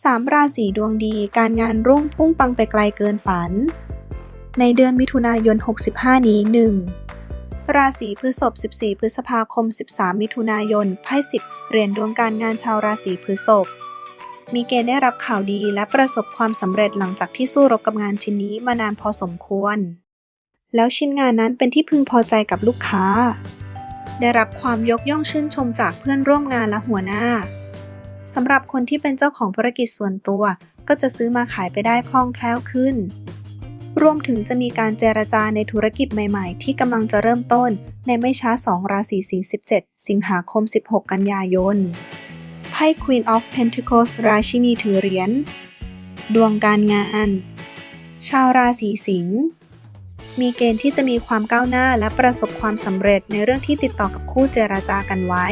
3 ราศีดวงดีการงานรุ่งพุ่งปังไปไกลเกินฝัน ในเดือนมิถุนายน 65 นี้ 1. ราศีพฤษภ 14 พฤษภาคม 13 มิถุนายนไพ่10เหรียญดวงการงานชาวราศีพฤษภมีเกณฑ์ได้รับข่าวดีและประสบความสำเร็จหลังจากที่สู้รบกับงานชิ้นนี้มานานพอสมควร แล้วชิ้นงานนั้นเป็นที่พึงพอใจกับลูกค้า ได้รับความยกย่องชื่นชมจากเพื่อนร่วมงานและหัวหน้า สำหรับคนที่เป็นเจ้าของธุรกิจส่วนตัว ก็จะซื้อมาขายไปได้คล่องแคล่วขึ้น รวมถึงจะมีการเจรจาในธุรกิจใหม่ๆ ที่กำลังจะเริ่มต้นในไม่ช้า 2 ราศีสิงห์17 สิงหาคม 16 กันยายน ไพ่ Queen of Pentacles ราชินีถือเหรียญ ดวงการงาน ชาวราศีสิงห์มีเกณฑ์ที่จะมีความก้าวหน้าและประสบความสำเร็จในเรื่องที่ติดต่อกับคู่เจรจากันไว้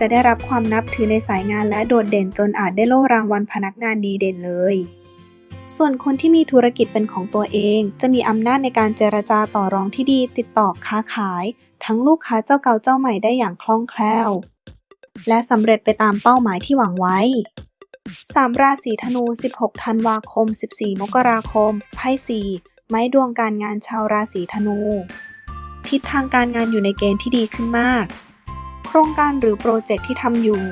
จะได้รับความนับถือในสายงานและโดดเด่นจนอาจได้โล่รางวัลพนักงานดีเด่นเลย ส่วนคนที่มีธุรกิจเป็นของตัวเอง จะมีอำนาจในการเจรจาต่อรองที่ดี ติดต่อค้าขาย ทั้งลูกค้าเจ้าเก่าเจ้าใหม่ได้อย่างคล่องแคล่ว และสำเร็จไปตามเป้าหมายที่หวังไว้3ราศีธนู 16 ธันวาคม 14 มกราคม ไพ่4ไม้ดวงการงานชาวราศีธนู ทิศทางการงานอยู่ในเกณฑ์ที่ดีขึ้นมาก โครงการหรือโปรเจกต์ที่ทำอยู่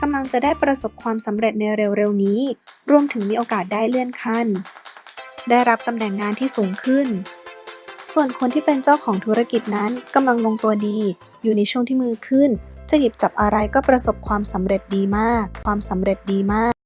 กำลังจะได้ประสบความสำเร็จในเร็วๆนี้ รวมถึงมีโอกาสได้เลื่อนขั้น ได้รับตำแหน่งงานที่สูงขึ้น ส่วนคนที่เป็นเจ้าของธุรกิจนั้นกำลังลงตัวดี อยู่ในช่วงที่มือขึ้น จะหยิบจับอะไรก็ประสบความสำเร็จดีมาก ความสำเร็จดีมาก